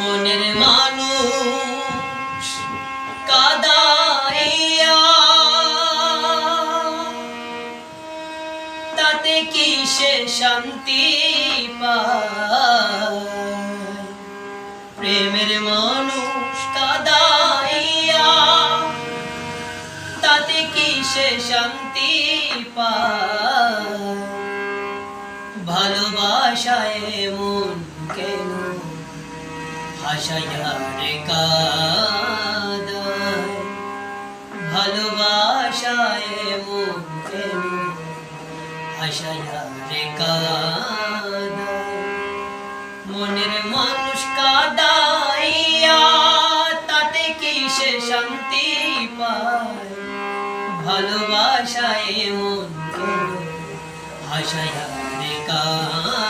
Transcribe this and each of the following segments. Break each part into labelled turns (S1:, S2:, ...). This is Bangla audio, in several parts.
S1: মনের মানুষ কাদাইয়া তাতে প্রেমের কাদাইয়া তাতে ভালোবাসায় রে কাদায়, ভালোবাসায় মন কেন রে কাদায়। মনের মানুষ কাদাইয়া, তাতে কি সে শান্তি পায়? ভালোবাসায় মন কেন রে কাদায়।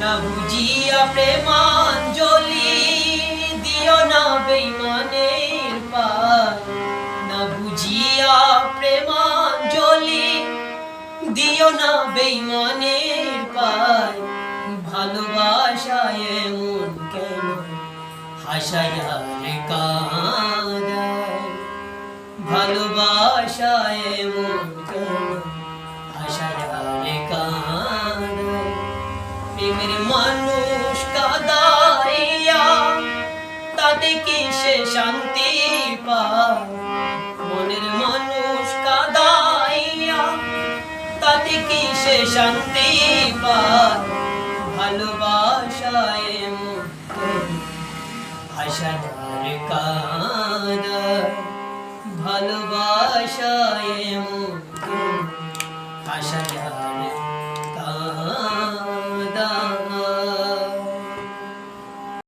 S1: না বুঝিয়া প্রেমাঞ্জলি দিও না না বুঝিয়া প্রেমাঞ্জলি দিও না ভালোবাসায় মন কেন? হাসায় রে ভালোবাসায় মন কেন? হাসায় প্রেমের মানুষ কাদাইয়া, তাতে কি সে শান্তি মনের মানুষ কাদাইয়া, তাতে কি সে শান্তি পায়? ভালোবাসায় কাদায়, ভালোবাসায় ভাষার